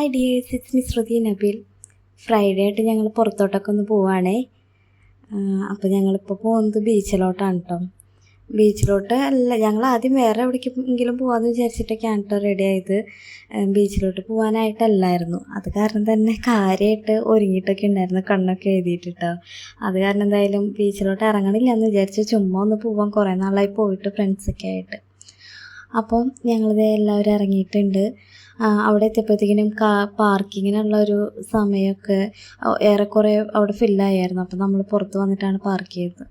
Hi dears it's me Shruti Nabeel. Friday ആയിട്ട് ഞങ്ങൾ പുറത്തോട്ടൊക്കെ ഒന്ന് പോവാണേ. അപ്പോൾ ഞങ്ങളിപ്പോൾ പോകുന്നത് ബീച്ചിലോട്ടാണ് കേട്ടോ ബീച്ചിലോട്ട് അല്ല ഞങ്ങൾ ആദ്യം വേറെ എവിടേക്കെങ്കിലും പോകാമെന്ന് വിചാരിച്ചിട്ടൊക്കെയാണ് കേട്ടോ റെഡി ആയത്. ബീച്ചിലോട്ട് പോകാനായിട്ടല്ലായിരുന്നു അത് കാരണം തന്നെ കാര്യമായിട്ട് ഒരുങ്ങിയിട്ടൊക്കെ ഉണ്ടായിരുന്നു കണ്ണൊക്കെ എഴുതിയിട്ടിട്ടോ അത് കാരണം എന്തായാലും ബീച്ചിലോട്ട് ഇറങ്ങണില്ല എന്ന് വിചാരിച്ച് ചുമ്മാ ഒന്ന് പോവാൻ കുറേ നാളായി പോയിട്ട് ഫ്രണ്ട്സൊക്കെ ആയിട്ട്. അപ്പം ഞങ്ങളിത് എല്ലാവരും ഇറങ്ങിയിട്ടുണ്ട്. അവിടെ എത്തിയപ്പോഴത്തേക്കിനും കാ പാർക്കിങ്ങിനുള്ള ഒരു സമയമൊക്കെ ഏറെക്കുറെ അവിടെ ഫില്ലായിരുന്നു അപ്പം നമ്മൾ പുറത്ത് വന്നിട്ടാണ് പാർക്ക് ചെയ്തത്.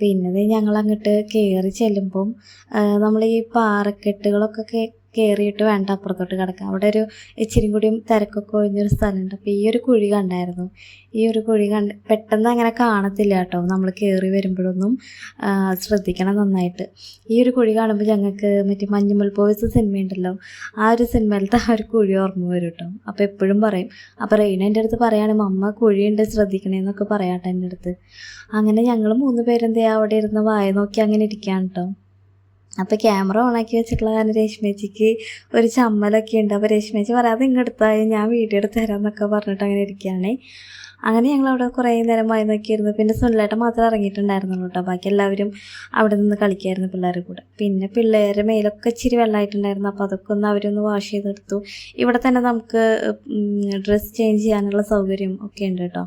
പിന്നെ ഞങ്ങൾ അങ്ങോട്ട് കയറി ചെല്ലുമ്പം നമ്മൾ ഈ പാറക്കെട്ടുകളൊക്കെ കയറിയിട്ട് വേണ്ട അപ്പുറത്തോട്ട് കിടക്കാം. അവിടെ ഒരു ഇച്ചിരി കൂടിയും തിരക്കൊക്കെ ഒഴിഞ്ഞൊരു സ്ഥലമുണ്ട്. അപ്പോൾ ഈ ഒരു കുഴി കണ്ടായിരുന്നു. ഈ ഒരു കുഴി കണ്ട് പെട്ടെന്ന് അങ്ങനെ കാണത്തില്ല കേട്ടോ. നമ്മൾ കയറി വരുമ്പോഴൊന്നും ശ്രദ്ധിക്കണം നന്നായിട്ട്. ഈ ഒരു കുഴി കാണുമ്പോൾ ഞങ്ങൾക്ക് മറ്റേ മഞ്ഞുമൽ ബോയ്സ് സിനിമയുണ്ടല്ലോ ആ ഒരു സിനിമയിലത്തെ ആ ഒരു കുഴി ഓർമ്മ വരും കേട്ടോ. അപ്പോൾ എപ്പോഴും പറയും അപ്പോൾ റെയിന എന്റെ അടുത്ത് പറയുകയാണ് മമ്മ കുഴിയുണ്ട് ശ്രദ്ധിക്കണേന്നൊക്കെ പറയാട്ടോ എന്റെ അടുത്ത്. അങ്ങനെ ഞങ്ങൾ മൂന്ന് പേരെന്തേ അവിടെ ഇരുന്ന് വായ നോക്കി അങ്ങനെ ഇരിക്കുകയാണ് കേട്ടോ. അപ്പോൾ ക്യാമറ ഓണാക്കി വെച്ചിട്ടുള്ള കാരണം രേഷ്മേച്ചിക്ക് ഒരു ചമ്മലൊക്കെ ഉണ്ട്. അപ്പോൾ രേഷ്മേച്ചി പറയാതെ ഇങ്ങെടുത്തായി ഞാൻ വീഡിയോ എടുത്ത് തരാം എന്നൊക്കെ പറഞ്ഞിട്ട് അങ്ങനെ ഇരിക്കുകയാണ്. അങ്ങനെ ഞങ്ങൾ അവിടെ കുറേ നേരം വായി നോക്കിയിരുന്നു. പിന്നെ സുനിലേട്ടൻ മാത്രം ഇറങ്ങിയിട്ടുണ്ടായിരുന്നുള്ളൂ കേട്ടോ. ബാക്കി എല്ലാവരും അവിടെ നിന്ന് കളിക്കായിരുന്നു പിള്ളേരുടെ കൂടെ. പിന്നെ പിള്ളേരുടെ മേലൊക്കെ ഇച്ചിരി വെള്ളമായിട്ടുണ്ടായിരുന്നു. അപ്പോൾ അതൊക്കെ ഒന്ന് അവരൊന്ന് വാഷ് ചെയ്തെടുത്തു. ഇവിടെ തന്നെ നമുക്ക് ഡ്രസ്സ് ചേഞ്ച് ചെയ്യാനുള്ള സൗകര്യം ഒക്കെ ഉണ്ട് കേട്ടോ.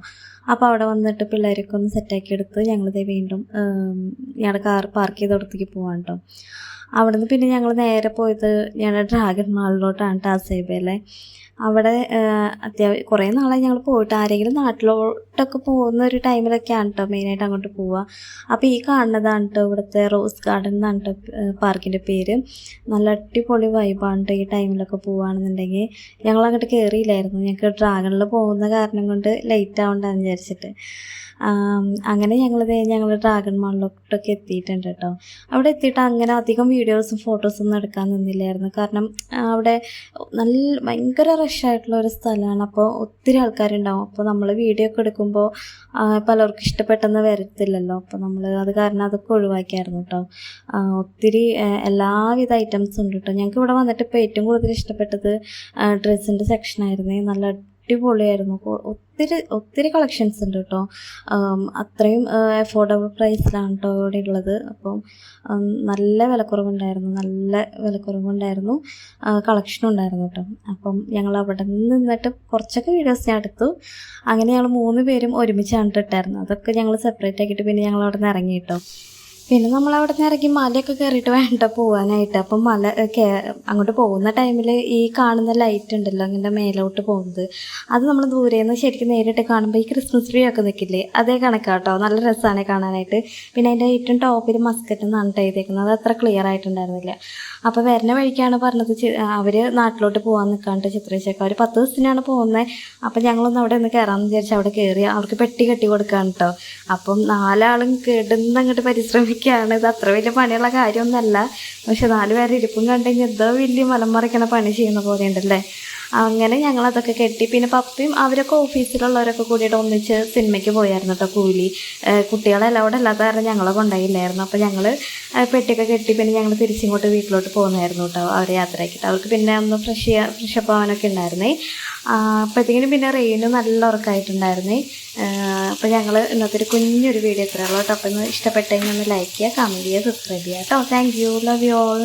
അപ്പോൾ അവിടെ വന്നിട്ട് പിള്ളേരൊക്കെ ഒന്ന് സെറ്റാക്കി എടുത്ത് ഞങ്ങളിതേ വീണ്ടും ഞങ്ങളുടെ കാർ പാർക്ക് ചെയ്തിടത്തേക്ക് പോവാണ് കേട്ടോ അവിടുന്ന് പിന്നെ ഞങ്ങൾ നേരെ പോയത് ഞങ്ങളുടെ ഡ്രാഗൺ മാളിലോട്ടാണ് ടാസേബയിലെ അവിടെ അത്യാവശ്യം കുറേ നാളായി ഞങ്ങൾ പോയിട്ട്. ആരെങ്കിലും നാട്ടിലോട്ടൊക്കെ പോകുന്ന ഒരു ടൈമിലൊക്കെയാണ് കേട്ടോ മെയിനായിട്ട് അങ്ങോട്ട് പോവുക അപ്പോൾ ഈ കാണുന്നതാണ് കേട്ടോ ഇവിടുത്തെ റോസ് ഗാർഡൻ എന്നാണ് കേട്ടോ പാർക്കിന്റെ പേര്. നല്ല അടിപൊളി വൈബാണ് കേട്ടോ ഈ ടൈമിലൊക്കെ പോവുകയാണെന്നുണ്ടെങ്കിൽ ഞങ്ങൾ അങ്ങോട്ട് കയറിയില്ലായിരുന്നു ഞങ്ങൾക്ക് ഡ്രാഗണിൽ പോകുന്ന കാരണം കൊണ്ട് ലേറ്റ് ആവണ്ടെന്ന് വിചാരിച്ചിട്ട്. അങ്ങനെ ഞങ്ങൾ ഞങ്ങൾ ഡ്രാഗൺ മാളിലോട്ടൊക്കെ എത്തിയിട്ടുണ്ട് കേട്ടോ. അവിടെ എത്തിയിട്ട് അങ്ങനെ അധികം വീഡിയോസും ഫോട്ടോസും ഒന്നും എടുക്കാൻ നിന്നില്ലായിരുന്നു. കാരണം അവിടെ നല്ല ഭയങ്കര റഷായിട്ടുള്ള ഒരു സ്ഥലമാണ്. അപ്പോൾ ഒത്തിരി ആൾക്കാരുണ്ടാവും. അപ്പോൾ നമ്മൾ വീഡിയോ ഒക്കെ എടുക്കുമ്പോൾ പലർക്കും ഇഷ്ടപ്പെട്ടെന്ന് വരത്തില്ലല്ലോ. അപ്പോൾ നമ്മൾ അത് കാരണം അതൊക്കെ ഒഴിവാക്കിയായിരുന്നു കേട്ടോ. ഒത്തിരി എല്ലാവിധ ഐറ്റംസും ഉണ്ട് കേട്ടോ. ഞങ്ങൾക്ക് ഇവിടെ വന്നിട്ട് ഇപ്പോൾ ഏറ്റവും കൂടുതൽ ഇഷ്ടപ്പെട്ടത് ഡ്രസ്സിന്റെ സെക്ഷനായിരുന്നു നല്ല അടിപൊളിയായിരുന്നു. ഒത്തിരി ഒത്തിരി കളക്ഷൻസ് ഉണ്ട് കേട്ടോ അത്രയും അഫോർഡബിൾ പ്രൈസിലാണ് കേട്ടോ ഇവിടെ ഉള്ളത് അപ്പം നല്ല വിലക്കുറവുണ്ടായിരുന്നു. നല്ല വിലക്കുറവുണ്ടായിരുന്നു. കളക്ഷനും ഉണ്ടായിരുന്നു കേട്ടോ അപ്പം ഞങ്ങൾ അവിടെ നിന്നിട്ട് കുറച്ചൊക്കെ വീഡിയോസ് ഞാൻ എടുത്തു. അങ്ങനെ ഞങ്ങൾ മൂന്ന് പേരും ഒരുമിച്ചാണ് ഇട്ടായിരുന്നു അതൊക്കെ ഞങ്ങൾ സെപ്പറേറ്റ് ആക്കിയിട്ട് പിന്നെ ഞങ്ങൾ അവിടെ നിന്ന് ഇറങ്ങി കേട്ടോ പിന്നെ നമ്മൾ അവിടെ നിന്ന് ഇറങ്ങി മലയൊക്കെ കയറിയിട്ട് വേണ്ട പോകാനായിട്ട് അപ്പം മല അങ്ങോട്ട് പോകുന്ന ടൈമിൽ ഈ കാണുന്ന ലൈറ്റ് ഉണ്ടല്ലോ അങ്ങനെ മേലോട്ട് പോകുന്നത്. അത് നമ്മൾ ദൂരെ നിന്ന് ശരിക്കും നേരിട്ട് കാണുമ്പോൾ ഈ ക്രിസ്മസ് ട്രീ ഒക്കെ നിൽക്കില്ലേ അതേ കണക്കാട്ടോ. നല്ല രസമാണ് കാണാനായിട്ട്. പിന്നെ അതിന്റെ ഏറ്റവും ടോപ്പിൽ മസ്കറ്റ് എന്നാണ് എഴുതിയേക്കുന്നത്. അത് അത്ര ക്ലിയർ ആയിട്ടുണ്ടായിരുന്നില്ല. അപ്പോൾ വരുന്ന വഴിക്കാണ് പറഞ്ഞത് അവർ നാട്ടിലോട്ട് പോകാൻ നിൽക്കാണ്ട് ചിത്രേച്ചൊക്കെ അവർ പത്ത് ദിവസത്തിനാണ് പോകുന്നത് അപ്പം ഞങ്ങളൊന്ന് അവിടെ ഒന്ന് കയറാമെന്ന് വിചാരിച്ച് അവിടെ കയറി അവർക്ക് പെട്ടി കെട്ടി കൊടുക്കാൻ കേട്ടോ അപ്പം നാലാളും കിടന്ന് അങ്ങോട്ട് പരിശ്രമിക്കുകയാണ് ഇത് അത്ര വലിയ പണിയുള്ള കാര്യമൊന്നുമല്ല. പക്ഷെ നാല് പേരെ ഇരിപ്പും കണ്ടു കഴിഞ്ഞാൽ എന്തോ വലിയ മലം മറിക്കണ പണി ചെയ്യുന്ന പോലെ ഉണ്ടല്ലേ അങ്ങനെ ഞങ്ങൾ അതൊക്കെ കെട്ടി. പിന്നെ പപ്പയും അവരൊക്കെ ഓഫീസിലുള്ളവരൊക്കെ കൂടിയിട്ട് ഒന്നിച്ച് സിനിമയ്ക്ക് പോയായിരുന്നു കേട്ടോ കൂലി. കുട്ടികളെ കുട്ടികളെല്ലാം അവിടെ അല്ലാത്ത കാരണം ഞങ്ങളെ കൊണ്ടായില്ലായിരുന്നു അപ്പോൾ ഞങ്ങൾ പെട്ടിയൊക്കെ കെട്ടി പിന്നെ ഞങ്ങൾ തിരിച്ചിങ്ങോട്ട് വീട്ടിലോട്ട് പോകുന്നായിരുന്നു കേട്ടോ അവരെ യാത്രയാക്കിയിട്ട്. അവർക്ക് പിന്നെ ഒന്ന് ഫ്രഷ് ഫ്രഷ് ഫ്രഷപ്പ് ആവാനൊക്കെ ഉണ്ടായിരുന്നേ. അപ്പോഴത്തേക്കിനും പിന്നെ റെയിനും നല്ല ഉറക്കമായിട്ടുണ്ടായിരുന്നേ അപ്പോൾ ഞങ്ങൾ ഇന്നത്തെ ഒരു കുഞ്ഞൊരു വീഡിയോ ഇത്രയുള്ളൂ കേട്ടോ. അപ്പോൾ ഇഷ്ടപ്പെട്ടെങ്കിൽ ഒന്ന് ലൈക്ക് ചെയ്യുക കമന്റ് ചെയ്യുക സബ്സ്ക്രൈബ് ചെയ്യുക കേട്ടോ. Thank you love you all